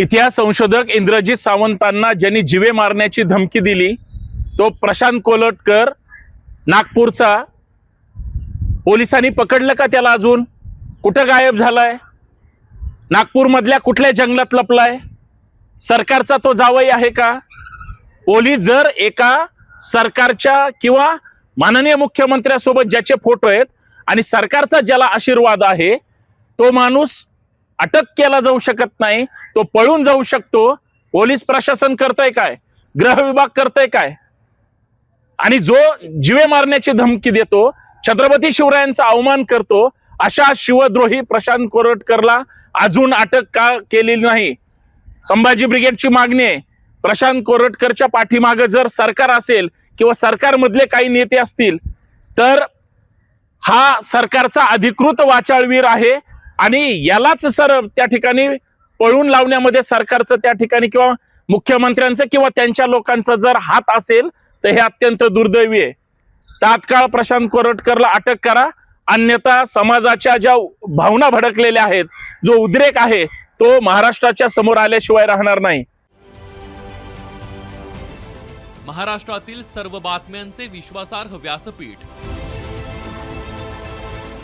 इतिहास संशोधक इंद्रजित सावंतांना ज्यांनी जिवे मारण्याची धमकी दिली तो प्रशांत कोलटकर नागपूरचा. पोलिसांनी पकडलं का त्याला अजून? कुठं गायब झालाय? नागपूरमधल्या कुठल्या जंगलात लपलाय? सरकारचा तो जावई आहे का? पोलीस जर एका सरकारच्या किंवा माननीय मुख्यमंत्र्यासोबत ज्याचे फोटो आहेत आणि सरकारचा ज्याला आशीर्वाद आहे तो माणूस अटक केला जाऊ शकत नाही तो पळून जाऊ शकतो. पोलीस प्रशासन करतंय काय? गृह विभाग करतंय काय? आणि जो जिवे मारण्याची धमकी देतो छत्रपती शिवरायांचा अवमान करतो अशा शिवद्रोही प्रशांत कोरटकरला अजून अटक का केलेली नाही? संभाजी ब्रिगेडची मागणी आहे. प्रशांत कोरटकरच्या पाठीमागे जर सरकार असेल किंवा सरकारमधले काही नेते असतील तर हा सरकारचा अधिकृत वाचाळवीर आहे. आणि यालाच सर त्या ठिकाणी पळून लावण्यामध्ये सरकारचं त्या ठिकाणी किंवा मुख्यमंत्र्यांचं किंवा त्यांच्या लोकांचा जर हात असेल तर हे अत्यंत दुर्दैवी आहे. तात्काळ प्रशांत कोरटकरला अटक करा. अन्यथा समाजाच्या ज्या भावना भडकलेल्या आहेत जो उद्रेक आहे तो महाराष्ट्राच्या समोर आल्याशिवाय राहणार नाही. महाराष्ट्रातील सर्व बातम्यांचे विश्वासार्ह व्यासपीठ